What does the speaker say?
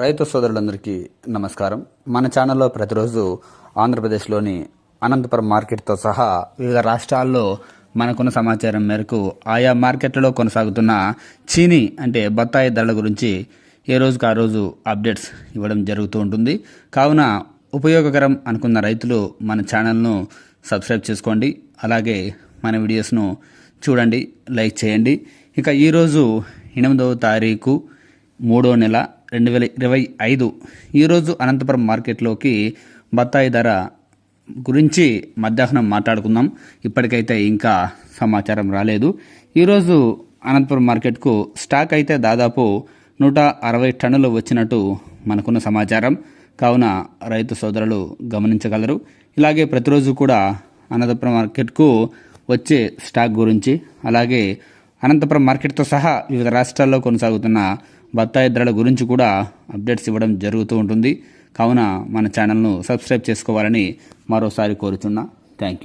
రైతు సోదరులందరికీ నమస్కారం. మన ఛానల్లో ప్రతిరోజు ఆంధ్రప్రదేశ్లోని అనంతపురం మార్కెట్తో సహా వివిధ రాష్ట్రాల్లో మనకున్న సమాచారం మేరకు ఆయా మార్కెట్లలో కొనసాగుతున్న చీనీ అంటే బత్తాయి ధరల గురించి ఏ రోజుకు ఆ రోజు అప్డేట్స్ ఇవ్వడం జరుగుతూ ఉంటుంది. కావున ఉపయోగకరం అనుకున్న రైతులు మన ఛానల్ను సబ్స్క్రైబ్ చేసుకోండి. అలాగే మన వీడియోస్ను చూడండి లైక్ చేయండి. ఇక ఈరోజు ఎనిమిదవ తారీఖు మూడో నెల రెండు వేల ఇరవై ఐదు ఈరోజు అనంతపురం మార్కెట్లోకి బత్తాయి ధర గురించి మధ్యాహ్నం మాట్లాడుకుందాం. ఇప్పటికైతే ఇంకా సమాచారం రాలేదు. ఈరోజు అనంతపురం మార్కెట్కు స్టాక్ అయితే దాదాపు నూట అరవై టన్నులు వచ్చినట్టు మనకున్న సమాచారం. కావున రైతు సోదరులు గమనించగలరు. ఇలాగే ప్రతిరోజు కూడా అనంతపురం మార్కెట్కు వచ్చే స్టాక్ గురించి అలాగే అనంతపురం మార్కెట్తో సహా వివిధ రాష్ట్రాల్లో కొనసాగుతున్న బత్తాయి ధరల గురించి కూడా అప్డేట్స్ ఇవ్వడం జరుగుతూ ఉంటుంది. కావున మన ఛానల్ను సబ్స్క్రైబ్ చేసుకోవాలని మరోసారి కోరుతున్నా. Thank you